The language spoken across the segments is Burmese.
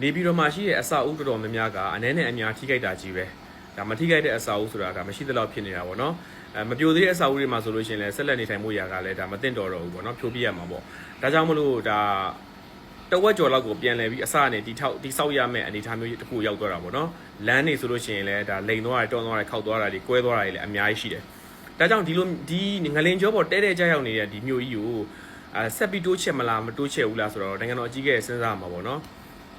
နေပြည်တော်မှာရှိတဲ့အစာအုပ်တော်တော်များများကအနည်းနဲ့အများထိခိုက်တာကြီးပဲဒါမထိခိုက်တဲ့အစာအုပ်ဆိုတာကမရှိသလောက်ဖြစ်နေတာပေါ့နော်အဲမပြိုသေးတဲ့အစာအုပ်တွေမှာဆိုလို့ရှိရင်လည်းဆက်လက်နေထိုင်မှုရာကလည်းဒါမတင်တော်တော့ဘူးပေါ့နော်ဖြိုးပြရမှာပေါ့ဒါကြောင့်မလို့ဒါတဝက်ကျော်လောက်ကိုပြန်လဲပြီးအစနဲ့တီထောက်တီဆောက်ရမယ့်အနေအထားမျိုးတစ်ခုရောက်သွားတာပေါ့နော်လမ်းနေဆိုလို့ရှိရင်လည်းဒါလိန်သွားတယ်တွန်းသွားတယ်ခောက်သွားတာတွေကွဲသွားတာတွေလည်းအများကြီးရှိတယ်ဒါကြောင့်ဒီလိုဒီငလင်ကျောပေါ်တဲတဲကြရောက်နေတဲ့ဒီမျိုးကြီးကိုအဲဆက်ပြီးတိုးချက်မလားမတိုးချက်ဘူးလားဆိုတော့နိုင်ငံတော်အကြီးအကဲစဉ်းစားမှာပေါ့နော်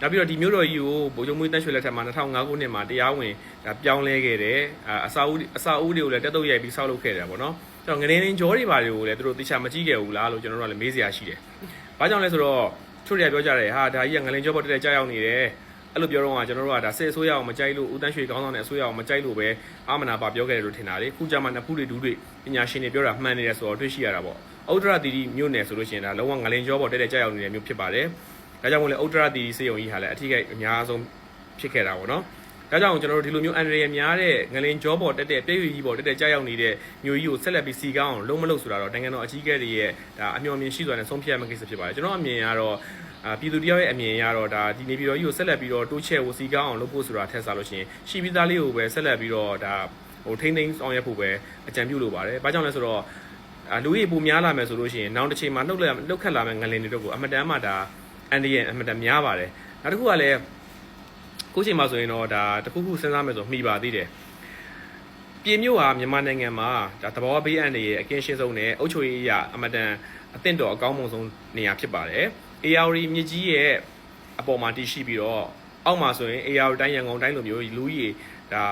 နောက်ပြီးတော့ဒီမျိုးတော်ကြီးကိုဗိုလ်ချုပ်မွေးတန်းရွှေလက်ထက်မှာ2005ခုနှစ်မှာတရားဝင်ဒါပြောင်းလဲခဲ့တယ်အာအစာဦးအစာဦးတွေကိုလည်းတက်တော့ရိုက်ပြီးဆောက်လုပ်ခဲ့တယ်ပေါ့နော်အဲ့တော့ငရင်းရင်းကြောတွေပါတွေကိုလည်းသူတို့သိချာမကြည့်ခဲ့ဘူးလားလို့ကျွန်တော်တို့ကလည်းမေးစရာရှိတယ်။ဘာကြောင့်လဲဆိုတော့သူတွေကပြောကြတယ်ဟာဒါကြီးကငလင်ကြောပေါ်တက်တက်ကြောက်ရောက်နေတယ်အဲ့လိုပြောတော့ကကျွန်တော်တို့ကဒါစစ်အစိုးရအောင်မကြိုက်လို့ဦးတန်းရွှေကောင်းဆောင်တဲ့အစိုးရအောင်မကြိုက်လို့ပဲအာမနာပါပြောခဲ့တယ်လို့ထင်တာလေခုကြမှာနှစ်ဖူးတွေဒူးတွေပညာရှင်တွေပြောတာမှန်နေတယ်ဆိုတော့တွေ့ရှိရတာပေါ့ဩဒရတီတီမြို့နယ်ဆိုလို့ရှိရင်ဒါလုံးဝငလင်ကြောပေါ်တက်တက်ကြောက်ရောက်နေတဲ့မြို့ဖြစ်ပါတယ် ဒါကြောင့်မို့လဲဥတ္တရတီစေယုံကြီးဟာလည်းအထီးကအများဆုံးဖြစ်ခဲ့တာပေါ့နော်။ဒါကြောင့်ကျွန်တော်တို့ဒီလိုမျိုးအန်ဒရယ်များတဲ့ငလင်ကြောပေါ်တက်တဲ့ပြည့်ရွကြီးပေါ်တက်တဲ့ကြောက်ရောက်နေတဲ့မျိုးကြီးကိုဆက်လက်ပြီးစီကောင်းအောင်လုံးမလို့ဆိုတာတော့နိုင်ငံတော်အကြီးအကဲတွေရဲ့ဒါအမျှော်မြင်ရှိစွာနဲ့ဆုံးဖြတ်ရမယ့်ကိစ္စဖြစ်ပါတယ်။ကျွန်တော်အမြင်ကတော့အာပြည်သူတယောက်ရဲ့အမြင်ရတော့ဒါဒီနေပြည်တော်ကြီးကိုဆက်လက်ပြီးတော့တိုးချဲ့ဖို့စီကောင်းအောင်လုပ်ဖို့ဆိုတာထက်စားလို့ရှိရင်ရှိပြီးသားလေးကိုပဲဆက်လက်ပြီးတော့ဒါဟိုထိမ့်သိမ်းဆောင်ရွက်ဖို့ပဲအကြံပြုလိုပါတယ်။ဘာကြောင့်လဲဆိုတော့အာလူကြီးပုံများလာမယ်ဆိုလို့ရှိရင်နောက်တစ်ချိန်မှာနှုတ်လက်နှုတ်ခတ်လာမယ့်ငလင်တွေတို့ကိုအမတန်မှဒါ အန်ဒီရဲ့အမှန်တများပါတယ်နောက်တစ်ခုကလည်းကိုချိန်မှာဆိုရင်တော့ဒါတစ်ခုခုစဉ်းစားမယ်ဆိုမှီပါသေးတယ်ပြည်မြို့ဟာမြန်မာနိုင်ငံမှာဒါသဘောဘေးအန္တရာယ်အကင်းရှင်းဆုံးနဲ့အုပ်ချုပ်ရေးအရာအမတန်အသင့်တော်အကောင်းဆုံးနေရာဖြစ်ပါတယ် AR မြစ်ကြီးရဲ့အပေါ်မှာတည်ရှိပြီးတော့အောက်မှာဆိုရင် AR တိုင်းရန်ကုန်တိုင်းလိုမျိုးလူကြီးဒါ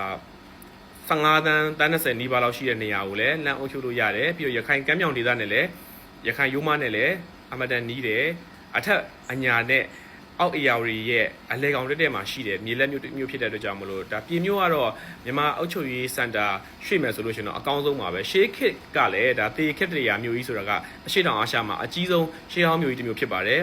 15တန်းတန်း30နီးပါးလောက်ရှိတဲ့နေရာကိုလည်းလမ်းအုပ်ချုပ်လို့ရတယ်ပြီးတော့ရခိုင်ကမ်းမြောင်ဒေသနဲ့လည်းရခိုင်ရိုးမနဲ့လည်းအမတန်နီးတယ် အထက်အညာနဲ့အောက်အေယာရီရဲ့အလဲကောင်တက်တက်မှာရှိတယ်မြေလက်မျိုးမျိုးဖြစ်တဲ့အတွက်ကြောင့်မလို့ဒါပြည်မျိုးကတော့မြန်မာအုပ်ချုပ်ရေးစင်တာရွှေ့မယ်ဆိုလို့ရှိရင်တော့အကောင်းဆုံးပါပဲရှေးခစ်ကလည်းဒါတေခစ်တရယာမျိုးကြီးဆိုတာကအရှိတောင်အာရှမှာအကြီးဆုံးရှေးဟောင်းမျိုးကြီးတစ်မျိုးဖြစ်ပါတယ်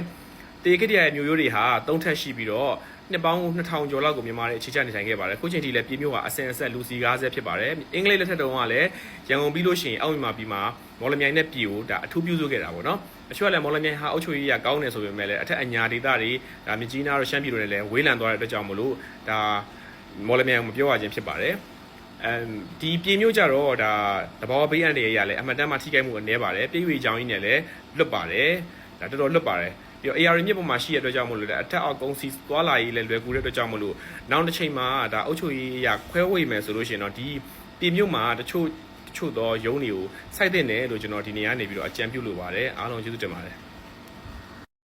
တေခစ်တရယာမျိုးရိုးတွေဟာသုံးထပ်ရှိပြီးတော့ နှစ်ပေါင်း2000ကျော်လောက်ကိုမြန်မာတွေအခြေချနေထိုင်ခဲ့ပါတယ်ခုချိန်ထိလည်းပြည်မျိုးဟာအစင်အဆက်လူစီကားဆက်ဖြစ်ပါတယ်အင်္ဂလိပ်လက်ထက်တုန်းကလည်းရန်ကုန်ပြီးလို့ရှိရင်အောက်မြန်မာပြည်မှာမော်လမြိုင်နဲ့ပြည်ကိုဒါအထူးပြုစုခဲ့တာပေါ့နော်အချို့ကလည်းမော်လမြိုင်ဟာအုတ်ချိုကြီးကကောင်းတယ်ဆိုပေမဲ့လည်းအထက်အညာဒေသတွေဒါမြကြီးနားတို့ရှမ်းပြည်တို့လည်းဝေးလံသွားတဲ့အတွက်ကြောင့်မလို့ဒါမော်လမြိုင်ကိုမပြောရခြင်းဖြစ်ပါတယ်အဲဒီပြည်မျိုးကြတော့ဒါတဘောဘေးအန္တရာယ်ရလည်းအမှန်တမ်းမှထိခိုက်မှုအနေပါတယ်ပြည်ရွေချောင်းကြီးနဲ့လည်းလွတ်ပါတယ်ဒါတော်တော်လွတ်ပါတယ် ပြီးတော့ AR မြစ်ပေါ်မှာရှိတဲ့အတွက်ကြောင့်မလို့လည်းအထက်အောက်ကုန်းစီသွားလာရေးလည်းလွယ်ကူတဲ့အတွက်ကြောင့်မလို့နောက်တစ်ချိန်မှာဒါအုတ်ချိုကြီးရခွဲဝေမယ်ဆိုလို့ရှိရင်တော့ဒီပြည်မျိုးမှာတချို့တချို့သောရုံးတွေကိုစိုက်တဲ့နယ်လို့ကျွန်တော်ဒီနေရာနေပြီးတော့အကြံပြုလိုပါတယ်အားလုံးကျေးဇူးတင်ပါတယ်